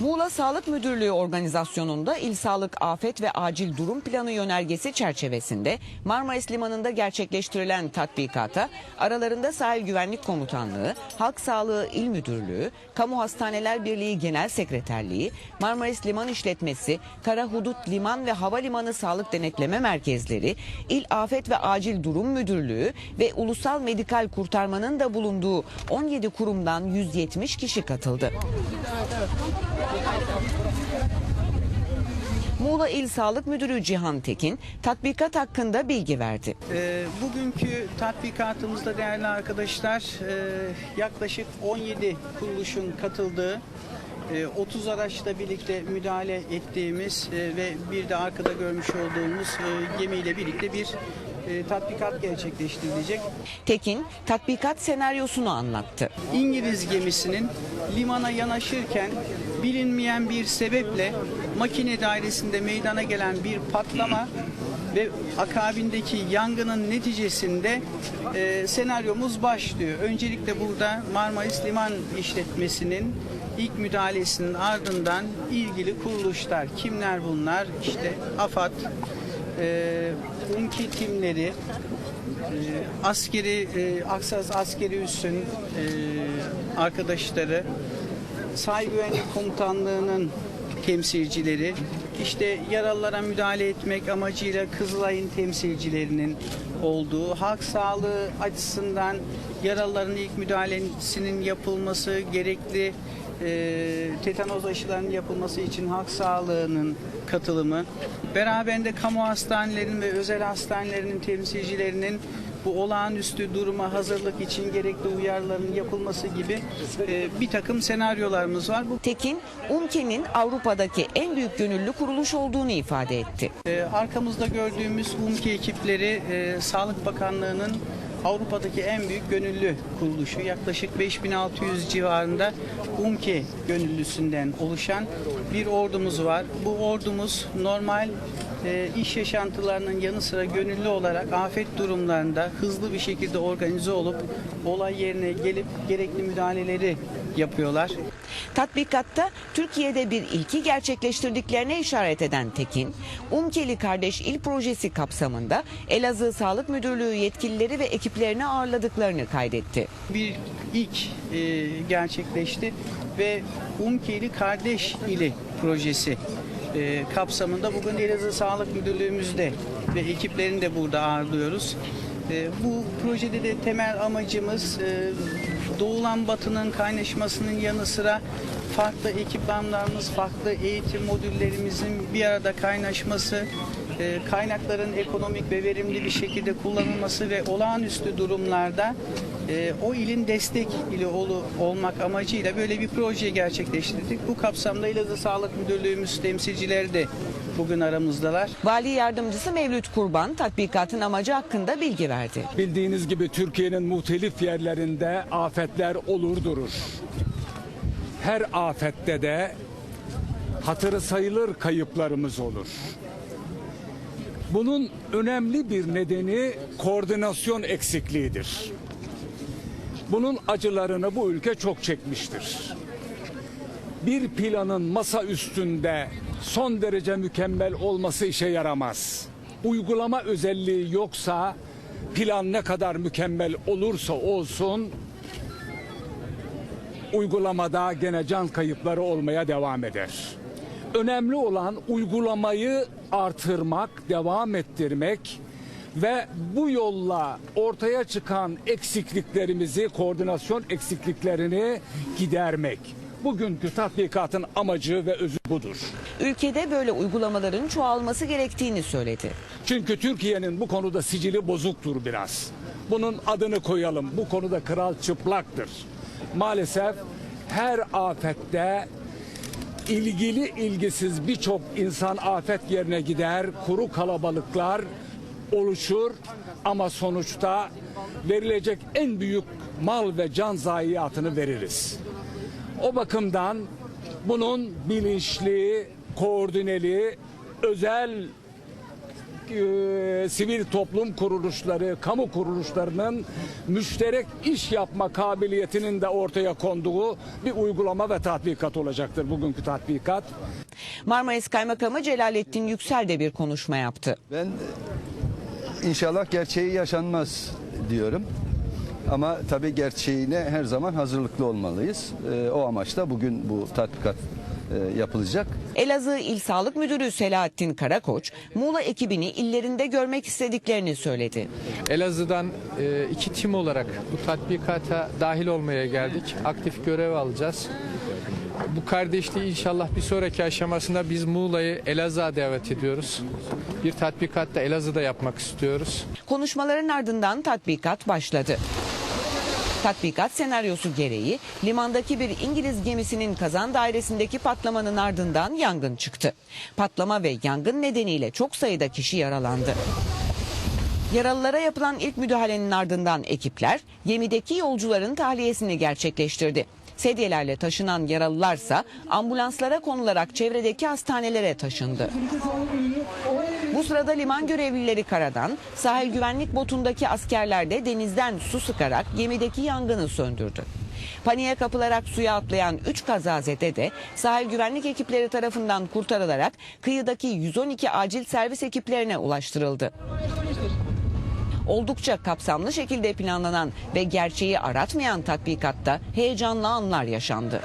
Muğla Sağlık Müdürlüğü organizasyonunda İl Sağlık Afet ve Acil Durum Planı yönergesi çerçevesinde Marmaris Limanı'nda gerçekleştirilen tatbikata aralarında Sahil Güvenlik Komutanlığı, Halk Sağlığı İl Müdürlüğü, Kamu Hastaneler Birliği Genel Sekreterliği, Marmaris Liman İşletmesi, Kara Hudut Liman ve Havalimanı Sağlık Denetleme Merkezleri, İl Afet ve Acil Durum Müdürlüğü ve Ulusal Medikal Kurtarmanın da bulunduğu 17 kurumdan 170 kişi katıldı. Muğla İl Sağlık Müdürü Cihan Tekin tatbikat hakkında bilgi verdi. Ee, Bugünkü tatbikatımızda değerli arkadaşlar e, yaklaşık 17 kuruluşun katıldığı e, 30 araçla birlikte müdahale ettiğimiz e, ve bir de arkada görmüş olduğumuz e, gemiyle birlikte bir e, tatbikat gerçekleştirilecek. Tekin tatbikat senaryosunu anlattı. İngiliz gemisinin limana yanaşırken bilinmeyen bir sebeple makine dairesinde meydana gelen bir patlama ve akabindeki yangının neticesinde e, senaryomuz başlıyor. Öncelikle burada Marmaris Liman İşletmesi'nin ilk müdahalesinin ardından ilgili kuruluşlar kimler bunlar? İşte AFAD, e, UNKİ timleri, e, askeri e, Aksas askeri üssün e, arkadaşları, Sahil Güvenlik Komutanlığı'nın temsilcileri, işte yaralılara müdahale etmek amacıyla Kızılay'ın temsilcilerinin olduğu, halk sağlığı açısından yaralıların ilk müdahalesinin yapılması, gerekli e, tetanoz aşılarının yapılması için halk sağlığının katılımı, beraberinde kamu hastanelerinin ve özel hastanelerinin temsilcilerinin bu olağanüstü duruma hazırlık için gerekli uyarıların yapılması gibi e, bir takım senaryolarımız var. Bu Tekin, UMKE'nin Avrupa'daki en büyük gönüllü kuruluş olduğunu ifade etti. e, arkamızda gördüğümüz UMKE ekipleri e, Sağlık Bakanlığı'nın Avrupa'daki en büyük gönüllü kuruluşu. Yaklaşık 5600 civarında UMKE gönüllüsünden oluşan bir ordumuz var. Bu ordumuz normal e, iş yaşantılarının yanı sıra gönüllü olarak afet durumlarında hızlı bir şekilde organize olup olay yerine gelip gerekli müdahaleleri yapıyorlar. Tatbikatta Türkiye'de bir ilki gerçekleştirdiklerine işaret eden Tekin, Umkeli Kardeş İl Projesi kapsamında Elazığ Sağlık Müdürlüğü yetkilileri ve ekiplerini ağırladıklarını kaydetti. bir ilk e, gerçekleşti ve Umkeli Kardeş İli projesi e, kapsamında bugün Elazığ Sağlık Müdürlüğümüzde ve ekiplerini de burada ağırlıyoruz. E, bu projede de temel amacımız e, doğulan batının kaynaşmasının yanı sıra farklı ekipmanlarımız, farklı eğitim modüllerimizin bir arada kaynaşması, e, kaynakların ekonomik ve verimli bir şekilde kullanılması ve olağanüstü durumlarda e, o ilin destek ili olu, olmak amacıyla böyle bir proje gerçekleştirdik. Bu kapsamda Elazığ Sağlık Müdürlüğümüz temsilcileri de bugün aramızdalar. Vali Yardımcısı Mevlüt Kurban tatbikatın amacı hakkında bilgi verdi. Bildiğiniz gibi Türkiye'nin muhtelif yerlerinde afetler olur durur. Her afette de hatırı sayılır kayıplarımız olur. Bunun önemli bir nedeni koordinasyon eksikliğidir. Bunun acılarını bu ülke çok çekmiştir. Bir planın masa üstünde son derece mükemmel olması işe yaramaz. Uygulama özelliği yoksa plan ne kadar mükemmel olursa olsun uygulamada gene can kayıpları olmaya devam eder. Önemli olan uygulamayı artırmak, devam ettirmek ve bu yolla ortaya çıkan eksikliklerimizi, koordinasyon eksikliklerini gidermek. Bugünkü tatbikatın amacı ve özü budur. Ülkede böyle uygulamaların çoğalması gerektiğini söyledi. Çünkü Türkiye'nin bu konuda sicili bozuktur biraz. Bunun adını koyalım. Bu konuda kral çıplaktır. Maalesef her afette ilgili ilgisiz birçok insan afet yerine gider, kuru kalabalıklar oluşur ama sonuçta verilecek en büyük mal ve can zayiatını veririz. O bakımdan bunun bilinçli, koordineli, özel e, sivil toplum kuruluşları, kamu kuruluşlarının müşterek iş yapma kabiliyetinin de ortaya konduğu bir uygulama ve tatbikat olacaktır bugünkü tatbikat. Marmaris Kaymakamı Celalettin Yüksel de bir konuşma yaptı. Ben inşallah gerçeği yaşanmaz diyorum. Ama tabii gerçeğine her zaman hazırlıklı olmalıyız. Ee, o amaçla bugün bu tatbikat e, yapılacak. Elazığ İl Sağlık Müdürü Selahattin Karakoç, Muğla ekibini illerinde görmek istediklerini söyledi. Elazığ'dan e, iki tim olarak bu tatbikata dahil olmaya geldik. Aktif görev alacağız. Bu kardeşliği inşallah bir sonraki aşamasında biz Muğla'yı Elazığ'a davet ediyoruz. Bir tatbikatta Elazığ'da yapmak istiyoruz. Konuşmaların ardından tatbikat başladı. Tatbikat senaryosu gereği limandaki bir İngiliz gemisinin kazan dairesindeki patlamanın ardından yangın çıktı. Patlama ve yangın nedeniyle çok sayıda kişi yaralandı. Yaralılara yapılan ilk müdahalenin ardından ekipler gemideki yolcuların tahliyesini gerçekleştirdi. Sedyelerle taşınan yaralılarsa ambulanslara konularak çevredeki hastanelere taşındı. Bu sırada liman görevlileri karadan, sahil güvenlik botundaki askerler de denizden su sıkarak gemideki yangını söndürdü. Paniğe kapılarak suya atlayan 3 kazazede de sahil güvenlik ekipleri tarafından kurtarılarak kıyıdaki 112 acil servis ekiplerine ulaştırıldı. Oldukça kapsamlı şekilde planlanan ve gerçeği aratmayan tatbikatta heyecanlı anlar yaşandı.